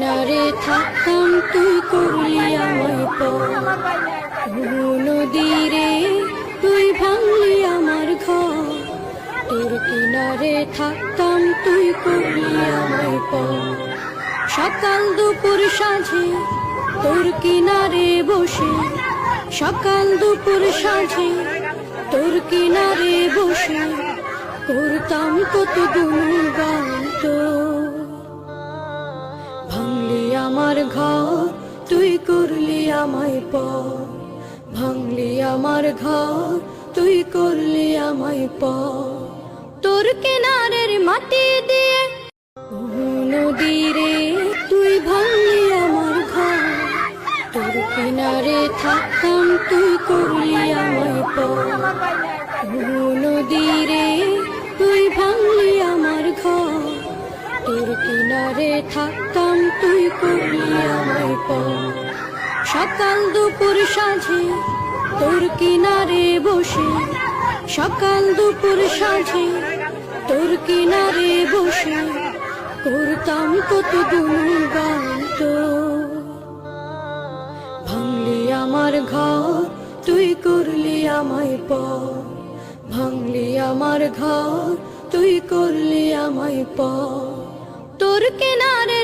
কিনারে থাকতাম তুই করলি আমায় পর নদীরে তুই ভাঙলি আমার ঘর। তোর কিনারে থাকতাম তুই করলি আমায় সকাল দুপুর সাঁঝে তোর কিনারে বসে। সকাল দুপুর সাঁঝে তোর কিনারে বসে। করতাম কত গুণগান তোর ঘর, তুই করলি আমায় পর। ভাঙলি আমার ঘর, তুই করলি আমায় পর। তোর কিনারের মাটি দিয়ে নদীরে তুই ভাঙলি আমার ঘর। তোর কিনারে থাকতাম, তুই করলি আমায় নদীরে তুই তুই আমায় পর সকাল দুপুর সাঁঝে তোর কিনারে বসে। সকাল দুপুর সাঁঝে তোর কিনারে বসে। করতাম কত গুণগান তোর ভাঙলি আমার ঘর, তুই করলি আমায় পর। ভাঙলি আমার ঘর, তুই করলি আমায় পর। তোর দিয়ে